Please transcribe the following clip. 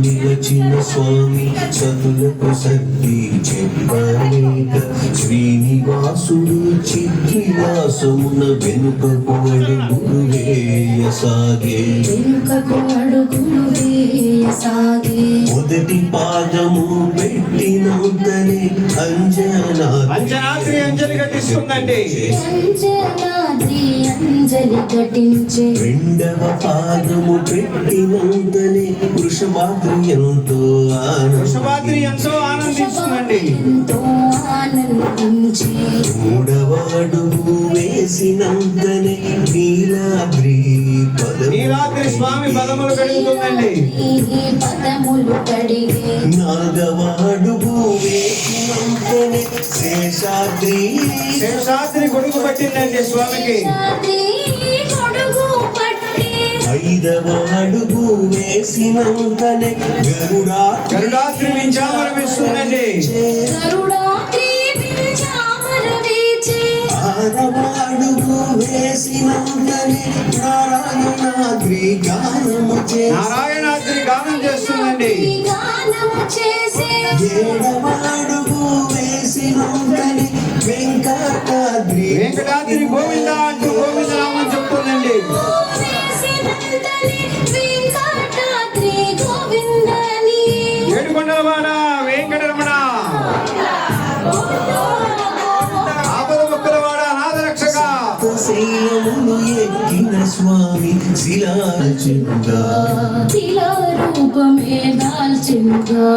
నిలచిన స్వామి సతులకు సర్ది చెప్పలేక శ్రీనివాసుడు చిత్రివాసమున వెనుక అడుగులు వేయసాగే వెనుకకు అడుగులు వేయసాగే మొదటి పాదము పెట్టినంతనే అంజనా అంజనాద్రి అంజలి ఘటిస్తుందండి అంజనాద్రి అంజలి ఘటించే రెండవ పాదము పెట్టినంతనే వృషభాద్రి ఎంతో వృషభాద్రి ఎంతో ఆనందిస్తుందండి. ఎంతో ఆనందించి. మూడవ అడుగు వేసినంతనే నీలాద్రి నీలాద్రి స్వామి పదములు కడుగుతుందండి. ఈ పదములు కడిగే నాగవ అడుగు వేసినంతనే శేషాద్రి. శేషాద్రి గొడుగు పట్టిందండి స్వామికి. అది గొడుగు పట్టి ఐదవ అడుగు వేసినంతనే గరుడా గరుడాద్రి వించామరం ఇస్తుందండి గరుడాద్రి వింజామర వీచే ఆరవ అడుగు వేసినంతనే నారాయణాద్రి గానము చేసి నారాయణాద్రి గానం చేస్తుందండి. అడుగు వేసినంతనే వెంకటాద్రి. వెంకటాద్రి గోవింద అంటూ గోవింద నామం చెప్తుందండి ఏడుకొండలవాడ వెంకటరమణ. ఆపద మొక్కలవాడ అనాథ రక్షక శైలమును ఎక్కిన స్వామి రూపమే దాల్చిందా?